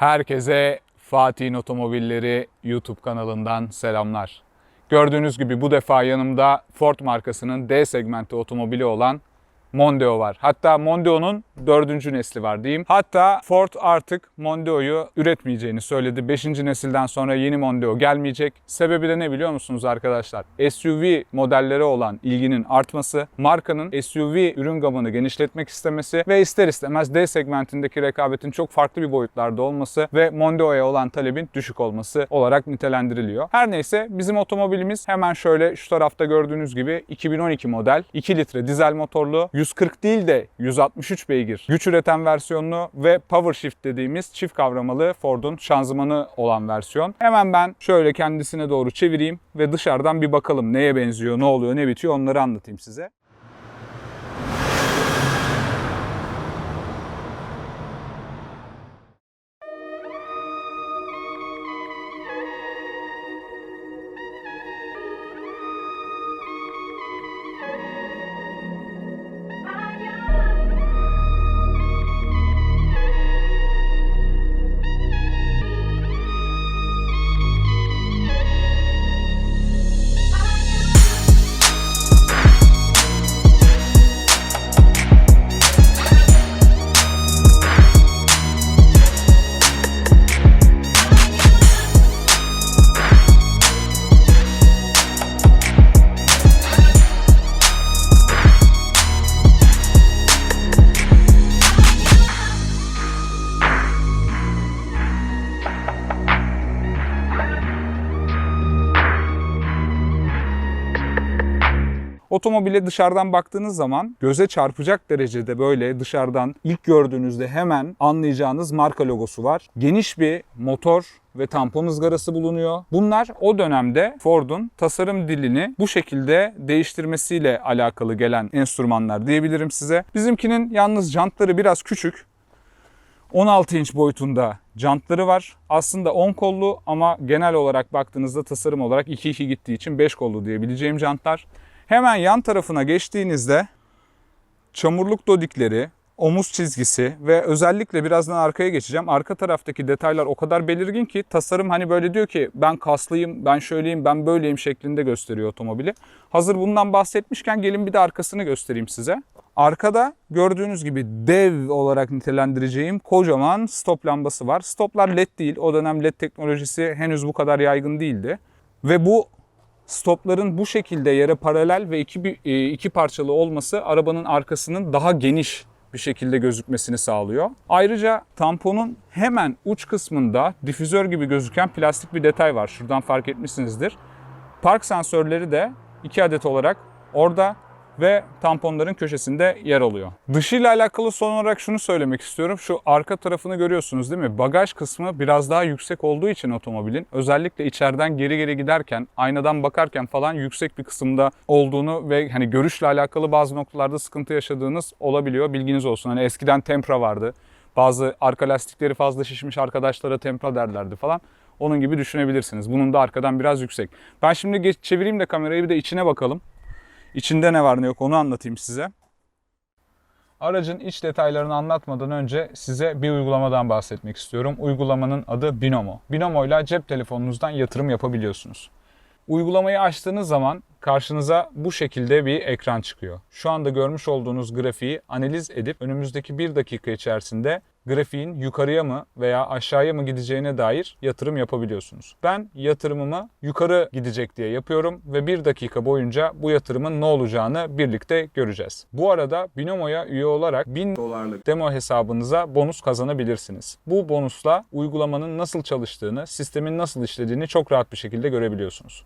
Herkese Fatih'in Otomobilleri YouTube kanalından selamlar. Gördüğünüz gibi bu defa yanımda Ford markasının D segmenti otomobili olan Mondeo var. Hatta Mondeo'nun dördüncü nesli var diyeyim. Hatta Ford artık Mondeo'yu üretmeyeceğini söyledi. Beşinci nesilden sonra yeni Mondeo gelmeyecek. Sebebi de ne biliyor musunuz arkadaşlar? SUV modelleri olan ilginin artması, markanın SUV ürün gamını genişletmek istemesi ve ister istemez D segmentindeki rekabetin çok farklı bir boyutlarda olması ve Mondeo'ya olan talebin düşük olması olarak nitelendiriliyor. Her neyse bizim otomobilimiz hemen şöyle şu tarafta gördüğünüz gibi 2012 model 2 litre dizel motorlu 140 değil de 163 beygir güç üreten versiyonlu ve Power Shift dediğimiz çift kavramalı Ford'un şanzımanı olan versiyon. Hemen ben şöyle kendisine doğru çevireyim ve dışarıdan bir bakalım neye benziyor, ne oluyor, ne bitiyor onları anlatayım size. Otomobile dışarıdan baktığınız zaman göze çarpacak derecede böyle dışarıdan ilk gördüğünüzde hemen anlayacağınız marka logosu var. Geniş bir motor ve tampon ızgarası bulunuyor. Bunlar o dönemde Ford'un tasarım dilini bu şekilde değiştirmesiyle alakalı gelen enstrümanlar diyebilirim size. Bizimkinin yalnız jantları biraz küçük. 16 inç boyutunda jantları var. Aslında 10 kollu ama genel olarak baktığınızda tasarım olarak 2-2 gittiği için 5 kollu diyebileceğim jantlar. Hemen yan tarafına geçtiğinizde çamurluk dodikleri, omuz çizgisi ve özellikle birazdan arkaya geçeceğim. Arka taraftaki detaylar o kadar belirgin ki tasarım hani böyle diyor ki ben kaslıyım, ben şöyleyim, ben böyleyim şeklinde gösteriyor otomobili. Hazır bundan bahsetmişken gelin bir de arkasını göstereyim size. Arkada gördüğünüz gibi dev olarak nitelendireceğim kocaman stop lambası var. Stoplar led değil. O dönem led teknolojisi henüz bu kadar yaygın değildi. Ve bu stopların bu şekilde yere paralel ve iki, e, iki parçalı olması arabanın arkasının daha geniş bir şekilde gözükmesini sağlıyor. Ayrıca tamponun hemen uç kısmında difüzör gibi gözüken plastik bir detay var. Şuradan fark etmişsinizdir. Park sensörleri de iki adet olarak orada ve tamponların köşesinde yer alıyor. Dışıyla alakalı son olarak şunu söylemek istiyorum. Şu arka tarafını görüyorsunuz değil mi? Bagaj kısmı biraz daha yüksek olduğu için otomobilin özellikle içeriden geri geri giderken, aynadan bakarken falan yüksek bir kısımda olduğunu ve hani görüşle alakalı bazı noktalarda sıkıntı yaşadığınız olabiliyor. Bilginiz olsun. Hani eskiden Tempra vardı. Bazı arka lastikleri fazla şişmiş arkadaşlara Tempra derlerdi falan. Onun gibi düşünebilirsiniz. Bunun da arkadan biraz yüksek. Ben şimdi geç, çevireyim de kamerayı bir de içine bakalım. İçinde ne var ne yok onu anlatayım size. Aracın iç detaylarını anlatmadan önce size bir uygulamadan bahsetmek istiyorum. Uygulamanın adı Binomo. Binomo ile cep telefonunuzdan yatırım yapabiliyorsunuz. Uygulamayı açtığınız zaman karşınıza bu şekilde bir ekran çıkıyor. Şu anda görmüş olduğunuz grafiği analiz edip önümüzdeki bir dakika içerisinde grafiğin yukarıya mı veya aşağıya mı gideceğine dair yatırım yapabiliyorsunuz. Ben yatırımımı yukarı gidecek diye yapıyorum ve bir dakika boyunca bu yatırımın ne olacağını birlikte göreceğiz. Bu arada Binomo'ya üye olarak 1000 dolarlık demo hesabınıza bonus kazanabilirsiniz. Bu bonusla uygulamanın nasıl çalıştığını, sistemin nasıl işlediğini çok rahat bir şekilde görebiliyorsunuz.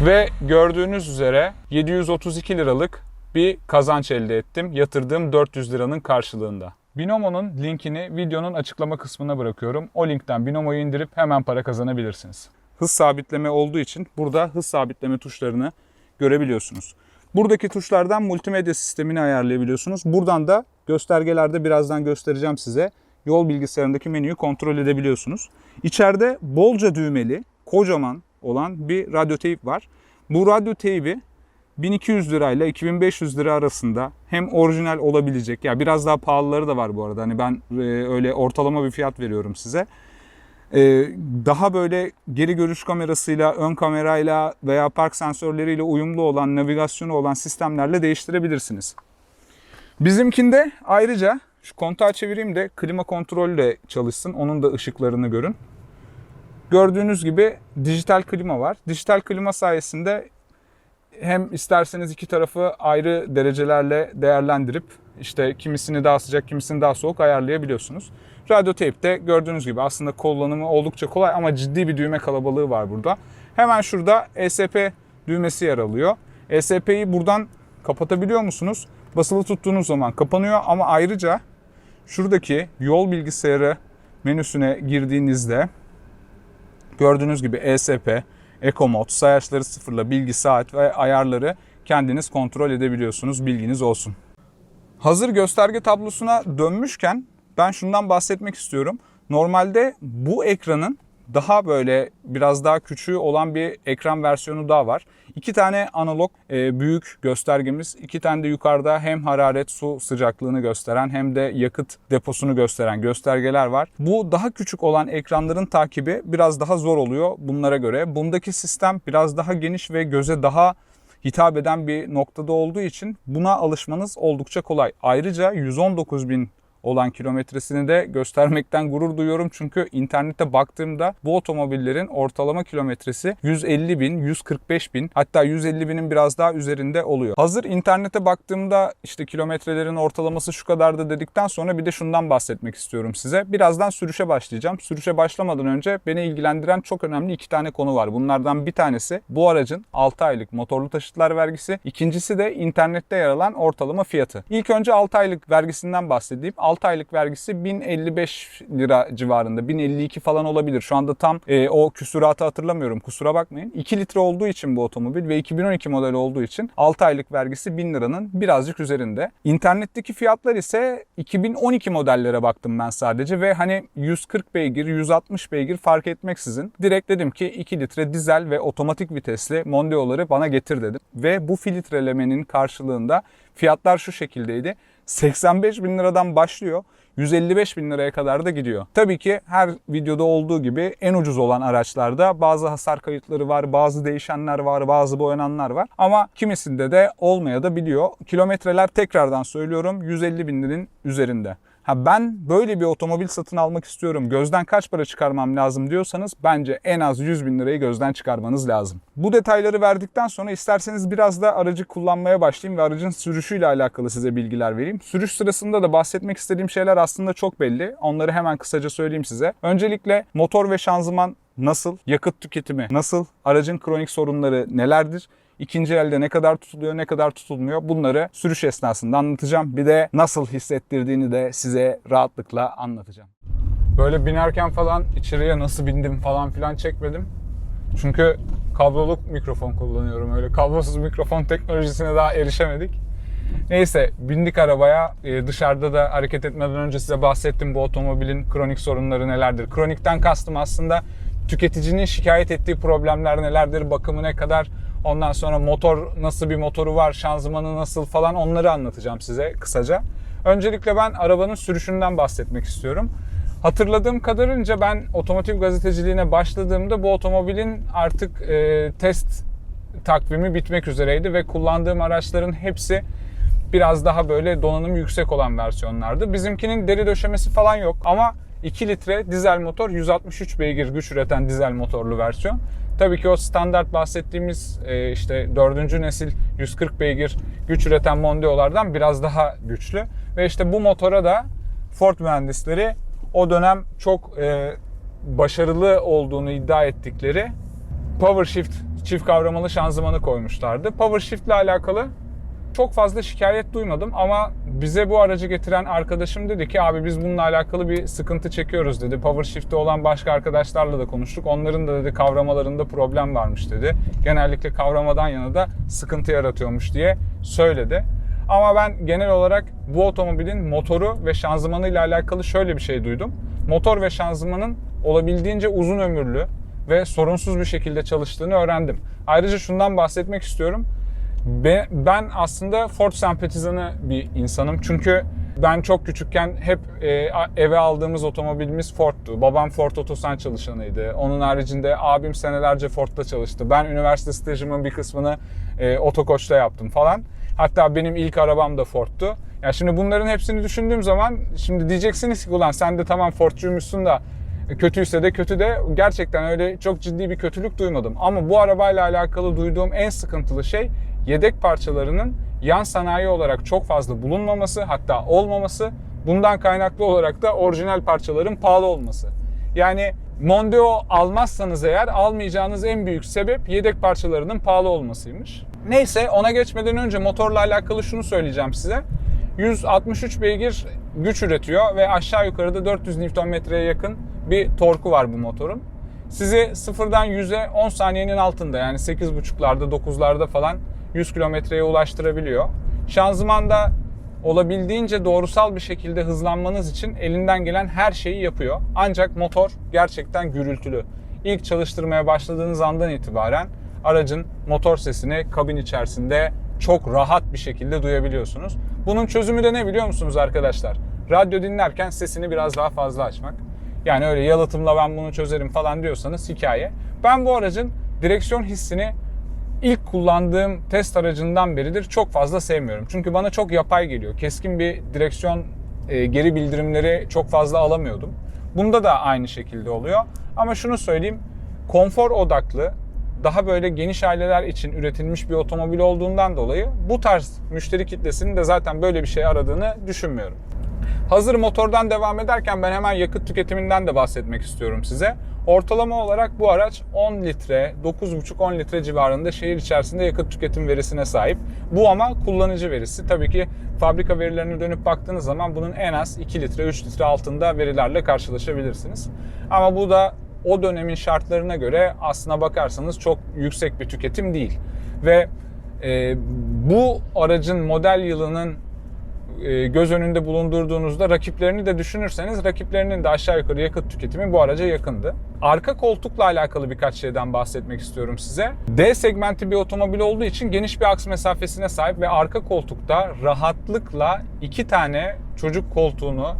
Ve gördüğünüz üzere 732 liralık bir kazanç elde ettim. Yatırdığım 400 liranın karşılığında. Binomo'nun linkini videonun açıklama kısmına bırakıyorum. O linkten Binomo'yu indirip hemen para kazanabilirsiniz. Hız sabitleme olduğu için burada hız sabitleme tuşlarını görebiliyorsunuz. Buradaki tuşlardan multimedya sistemini ayarlayabiliyorsunuz. Buradan da göstergelerde birazdan göstereceğim size. Yol bilgisayarındaki menüyü kontrol edebiliyorsunuz. İçeride bolca düğmeli, kocaman olan bir radyo teyp var. Bu radyo teybi 1200 lirayla 2500 lira arasında hem orijinal olabilecek ya biraz daha pahalıları da var bu arada. Hani ben e, öyle ortalama bir fiyat veriyorum size. E, daha böyle geri görüş kamerasıyla, ön kamerayla veya park sensörleriyle uyumlu olan, navigasyonu olan sistemlerle değiştirebilirsiniz. Bizimkinde ayrıca şu kontağı çevireyim de klima kontrolle çalışsın. Onun da ışıklarını görün. Gördüğünüz gibi dijital klima var. Dijital klima sayesinde hem isterseniz iki tarafı ayrı derecelerle değerlendirip işte kimisini daha sıcak, kimisini daha soğuk ayarlayabiliyorsunuz. Radyo teypte gördüğünüz gibi aslında kullanımı oldukça kolay ama ciddi bir düğme kalabalığı var burada. Hemen şurada ESP düğmesi yer alıyor. ESP'yi buradan kapatabiliyor musunuz? Basılı tuttuğunuz zaman kapanıyor ama ayrıca şuradaki yol bilgisayarı menüsüne girdiğinizde gördüğünüz gibi ESP, Eco Mode, sayaçları sıfırla bilgi saat ve ayarları kendiniz kontrol edebiliyorsunuz. Bilginiz olsun. Hazır gösterge tablosuna dönmüşken ben şundan bahsetmek istiyorum. Normalde bu ekranın daha böyle biraz daha küçüğü olan bir ekran versiyonu daha var. İki tane analog e, büyük göstergemiz, iki tane de yukarıda hem hararet su sıcaklığını gösteren hem de yakıt deposunu gösteren göstergeler var. Bu daha küçük olan ekranların takibi biraz daha zor oluyor bunlara göre. Bundaki sistem biraz daha geniş ve göze daha hitap eden bir noktada olduğu için buna alışmanız oldukça kolay. Ayrıca 119 bin olan kilometresini de göstermekten gurur duyuyorum. Çünkü internette baktığımda bu otomobillerin ortalama kilometresi 150 bin, 145 bin hatta 150 binin biraz daha üzerinde oluyor. Hazır internete baktığımda işte kilometrelerin ortalaması şu kadardı dedikten sonra bir de şundan bahsetmek istiyorum size. Birazdan sürüşe başlayacağım. Sürüşe başlamadan önce beni ilgilendiren çok önemli iki tane konu var. Bunlardan bir tanesi bu aracın 6 aylık motorlu taşıtlar vergisi. İkincisi de internette yer alan ortalama fiyatı. İlk önce 6 aylık vergisinden bahsedeyim. 6 aylık vergisi 1055 lira civarında. 1052 falan olabilir. Şu anda tam e, o küsuratı hatırlamıyorum. Kusura bakmayın. 2 litre olduğu için bu otomobil ve 2012 model olduğu için 6 aylık vergisi 1000 liranın birazcık üzerinde. İnternetteki fiyatlar ise 2012 modellere baktım ben sadece ve hani 140 beygir, 160 beygir fark etmeksizin direkt dedim ki 2 litre dizel ve otomatik vitesli Mondeo'ları bana getir dedim. Ve bu filtrelemenin karşılığında fiyatlar şu şekildeydi. 85 bin liradan başlıyor. 155 bin liraya kadar da gidiyor. Tabii ki her videoda olduğu gibi en ucuz olan araçlarda bazı hasar kayıtları var, bazı değişenler var, bazı boyananlar var. Ama kimisinde de olmaya da biliyor. Kilometreler tekrardan söylüyorum 150 binlerin üzerinde. Ha ben böyle bir otomobil satın almak istiyorum. Gözden kaç para çıkarmam lazım diyorsanız bence en az 100 bin lirayı gözden çıkarmanız lazım. Bu detayları verdikten sonra isterseniz biraz da aracı kullanmaya başlayayım ve aracın sürüşüyle alakalı size bilgiler vereyim. Sürüş sırasında da bahsetmek istediğim şeyler aslında çok belli. Onları hemen kısaca söyleyeyim size. Öncelikle motor ve şanzıman nasıl, yakıt tüketimi nasıl, aracın kronik sorunları nelerdir? İkinci elde ne kadar tutuluyor, ne kadar tutulmuyor bunları sürüş esnasında anlatacağım. Bir de nasıl hissettirdiğini de size rahatlıkla anlatacağım. Böyle binerken falan içeriye nasıl bindim falan filan çekmedim. Çünkü kablolu mikrofon kullanıyorum. Öyle kablosuz mikrofon teknolojisine daha erişemedik. Neyse bindik arabaya. Ee, dışarıda da hareket etmeden önce size bahsettim bu otomobilin kronik sorunları nelerdir. Kronikten kastım aslında tüketicinin şikayet ettiği problemler nelerdir, bakımı ne kadar, ondan sonra motor nasıl bir motoru var, şanzımanı nasıl falan onları anlatacağım size kısaca. Öncelikle ben arabanın sürüşünden bahsetmek istiyorum. Hatırladığım kadarınca ben otomotiv gazeteciliğine başladığımda bu otomobilin artık e, test takvimi bitmek üzereydi ve kullandığım araçların hepsi biraz daha böyle donanım yüksek olan versiyonlardı. Bizimkinin deri döşemesi falan yok ama 2 litre dizel motor 163 beygir güç üreten dizel motorlu versiyon. Tabii ki o standart bahsettiğimiz e, işte 4. nesil 140 beygir güç üreten Mondeo'lardan biraz daha güçlü. Ve işte bu motora da Ford mühendisleri o dönem çok e, başarılı olduğunu iddia ettikleri Power Shift çift kavramalı şanzımanı koymuşlardı. Power Shift ile alakalı çok fazla şikayet duymadım ama bize bu aracı getiren arkadaşım dedi ki abi biz bununla alakalı bir sıkıntı çekiyoruz dedi. Power Shift'te olan başka arkadaşlarla da konuştuk. Onların da dedi kavramalarında problem varmış dedi. Genellikle kavramadan yana da sıkıntı yaratıyormuş diye söyledi. Ama ben genel olarak bu otomobilin motoru ve şanzımanı ile alakalı şöyle bir şey duydum. Motor ve şanzımanın olabildiğince uzun ömürlü ve sorunsuz bir şekilde çalıştığını öğrendim. Ayrıca şundan bahsetmek istiyorum. Be- Ben aslında Ford sempatizanı bir insanım. Çünkü ben çok küçükken hep e, eve aldığımız otomobilimiz Ford'tu. Babam Ford Otosan çalışanıydı. Onun haricinde abim senelerce Ford'da çalıştı. Ben üniversite stajımın bir kısmını e, Otokoç'ta yaptım falan. Hatta benim ilk arabam da Ford'tu. Ya şimdi bunların hepsini düşündüğüm zaman şimdi diyeceksiniz ki ulan sen de tamam Ford'cuymuşsun da kötüyse de kötü de gerçekten öyle çok ciddi bir kötülük duymadım. Ama bu arabayla alakalı duyduğum en sıkıntılı şey yedek parçalarının yan sanayi olarak çok fazla bulunmaması hatta olmaması. Bundan kaynaklı olarak da orijinal parçaların pahalı olması. Yani Mondeo almazsanız eğer almayacağınız en büyük sebep yedek parçalarının pahalı olmasıymış. Neyse ona geçmeden önce motorla alakalı şunu söyleyeceğim size. 163 beygir güç üretiyor ve aşağı yukarıda 400 Nm'ye yakın bir torku var bu motorun. Sizi sıfırdan 100'e 10 saniyenin altında yani 8.5'larda 9'larda falan 100 kilometreye ulaştırabiliyor. Şanzımanda olabildiğince doğrusal bir şekilde hızlanmanız için elinden gelen her şeyi yapıyor. Ancak motor gerçekten gürültülü. İlk çalıştırmaya başladığınız andan itibaren aracın motor sesini kabin içerisinde çok rahat bir şekilde duyabiliyorsunuz. Bunun çözümü de ne biliyor musunuz arkadaşlar? Radyo dinlerken sesini biraz daha fazla açmak. Yani öyle yalıtımla ben bunu çözerim falan diyorsanız hikaye. Ben bu aracın direksiyon hissini ilk kullandığım test aracından beridir çok fazla sevmiyorum. Çünkü bana çok yapay geliyor. Keskin bir direksiyon e, geri bildirimleri çok fazla alamıyordum. Bunda da aynı şekilde oluyor. Ama şunu söyleyeyim. Konfor odaklı, daha böyle geniş aileler için üretilmiş bir otomobil olduğundan dolayı bu tarz müşteri kitlesinin de zaten böyle bir şey aradığını düşünmüyorum. Hazır motordan devam ederken ben hemen yakıt tüketiminden de bahsetmek istiyorum size. Ortalama olarak bu araç 10 litre, 9,5-10 litre civarında şehir içerisinde yakıt tüketim verisine sahip. Bu ama kullanıcı verisi. Tabii ki fabrika verilerine dönüp baktığınız zaman bunun en az 2 litre, 3 litre altında verilerle karşılaşabilirsiniz. Ama bu da o dönemin şartlarına göre aslına bakarsanız çok yüksek bir tüketim değil. Ve e, bu aracın model yılının göz önünde bulundurduğunuzda rakiplerini de düşünürseniz rakiplerinin de aşağı yukarı yakıt tüketimi bu araca yakındı. Arka koltukla alakalı birkaç şeyden bahsetmek istiyorum size. D segmenti bir otomobil olduğu için geniş bir aks mesafesine sahip ve arka koltukta rahatlıkla iki tane çocuk koltuğunu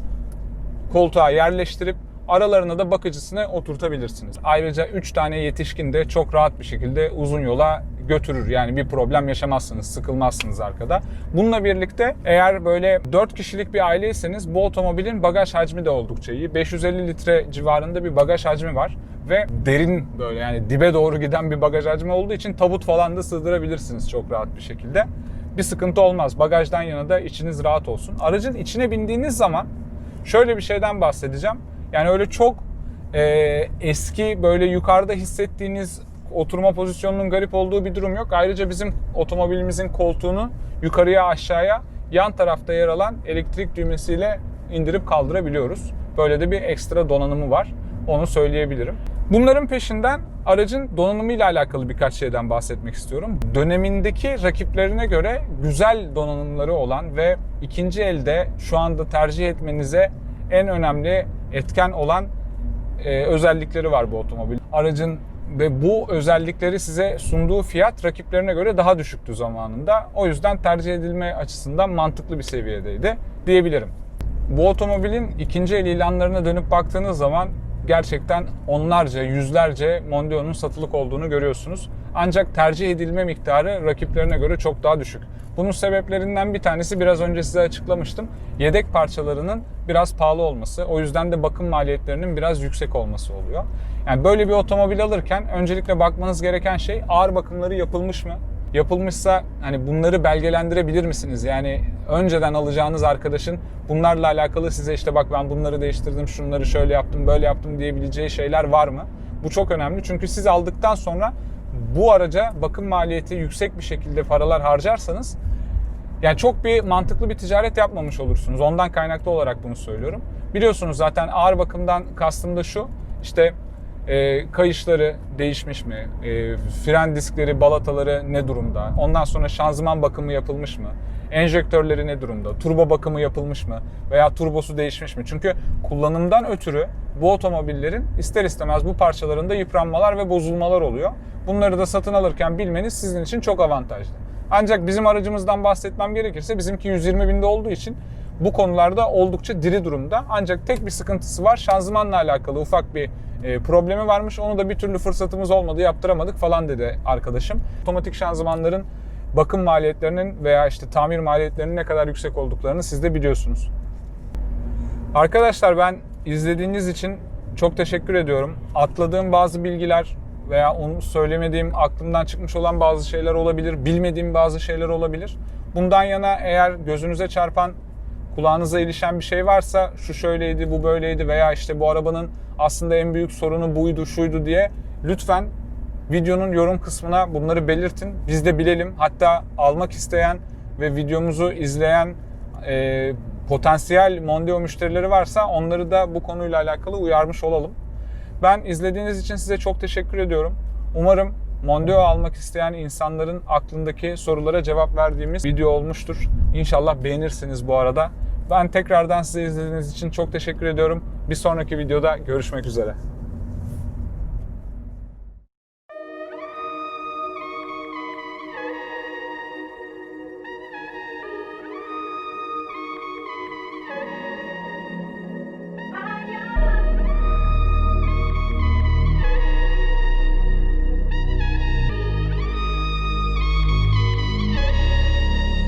koltuğa yerleştirip aralarına da bakıcısını oturtabilirsiniz. Ayrıca 3 tane yetişkin de çok rahat bir şekilde uzun yola götürür. Yani bir problem yaşamazsınız, sıkılmazsınız arkada. Bununla birlikte eğer böyle 4 kişilik bir aileyseniz bu otomobilin bagaj hacmi de oldukça iyi. 550 litre civarında bir bagaj hacmi var ve derin böyle yani dibe doğru giden bir bagaj hacmi olduğu için tabut falan da sığdırabilirsiniz çok rahat bir şekilde. Bir sıkıntı olmaz. Bagajdan yana da içiniz rahat olsun. Aracın içine bindiğiniz zaman şöyle bir şeyden bahsedeceğim. Yani öyle çok e, eski böyle yukarıda hissettiğiniz oturma pozisyonunun garip olduğu bir durum yok. Ayrıca bizim otomobilimizin koltuğunu yukarıya aşağıya yan tarafta yer alan elektrik düğmesiyle indirip kaldırabiliyoruz. Böyle de bir ekstra donanımı var. Onu söyleyebilirim. Bunların peşinden aracın donanımıyla alakalı birkaç şeyden bahsetmek istiyorum. Dönemindeki rakiplerine göre güzel donanımları olan ve ikinci elde şu anda tercih etmenize en önemli etken olan e, özellikleri var bu otomobil. Aracın ve bu özellikleri size sunduğu fiyat rakiplerine göre daha düşüktü zamanında. O yüzden tercih edilme açısından mantıklı bir seviyedeydi diyebilirim. Bu otomobilin ikinci el ilanlarına dönüp baktığınız zaman gerçekten onlarca, yüzlerce Mondeo'nun satılık olduğunu görüyorsunuz. Ancak tercih edilme miktarı rakiplerine göre çok daha düşük. Bunun sebeplerinden bir tanesi biraz önce size açıklamıştım. Yedek parçalarının biraz pahalı olması. O yüzden de bakım maliyetlerinin biraz yüksek olması oluyor. Yani böyle bir otomobil alırken öncelikle bakmanız gereken şey ağır bakımları yapılmış mı? Yapılmışsa hani bunları belgelendirebilir misiniz? Yani önceden alacağınız arkadaşın bunlarla alakalı size işte bak ben bunları değiştirdim, şunları şöyle yaptım, böyle yaptım diyebileceği şeyler var mı? Bu çok önemli çünkü siz aldıktan sonra bu araca bakım maliyeti yüksek bir şekilde paralar harcarsanız yani çok bir mantıklı bir ticaret yapmamış olursunuz. Ondan kaynaklı olarak bunu söylüyorum. Biliyorsunuz zaten ağır bakımdan kastım da şu. İşte e, kayışları değişmiş mi? E, fren diskleri, balataları ne durumda? Ondan sonra şanzıman bakımı yapılmış mı? Enjektörleri ne durumda? Turbo bakımı yapılmış mı? Veya turbosu değişmiş mi? Çünkü kullanımdan ötürü bu otomobillerin ister istemez bu parçalarında yıpranmalar ve bozulmalar oluyor. Bunları da satın alırken bilmeniz sizin için çok avantajlı. Ancak bizim aracımızdan bahsetmem gerekirse bizimki 120 binde olduğu için bu konularda oldukça diri durumda. Ancak tek bir sıkıntısı var. Şanzımanla alakalı ufak bir e, problemi varmış. Onu da bir türlü fırsatımız olmadı, yaptıramadık falan dedi arkadaşım. Otomatik şanzımanların bakım maliyetlerinin veya işte tamir maliyetlerinin ne kadar yüksek olduklarını siz de biliyorsunuz. Arkadaşlar ben izlediğiniz için çok teşekkür ediyorum. Atladığım bazı bilgiler veya onu söylemediğim, aklımdan çıkmış olan bazı şeyler olabilir, bilmediğim bazı şeyler olabilir. Bundan yana eğer gözünüze çarpan, kulağınıza ilişen bir şey varsa şu şöyleydi, bu böyleydi veya işte bu arabanın aslında en büyük sorunu buydu, şuydu diye lütfen videonun yorum kısmına bunları belirtin. Biz de bilelim. Hatta almak isteyen ve videomuzu izleyen e, potansiyel Mondeo müşterileri varsa onları da bu konuyla alakalı uyarmış olalım. Ben izlediğiniz için size çok teşekkür ediyorum. Umarım Mondeo almak isteyen insanların aklındaki sorulara cevap verdiğimiz video olmuştur. İnşallah beğenirsiniz bu arada. Ben tekrardan size izlediğiniz için çok teşekkür ediyorum. Bir sonraki videoda görüşmek üzere.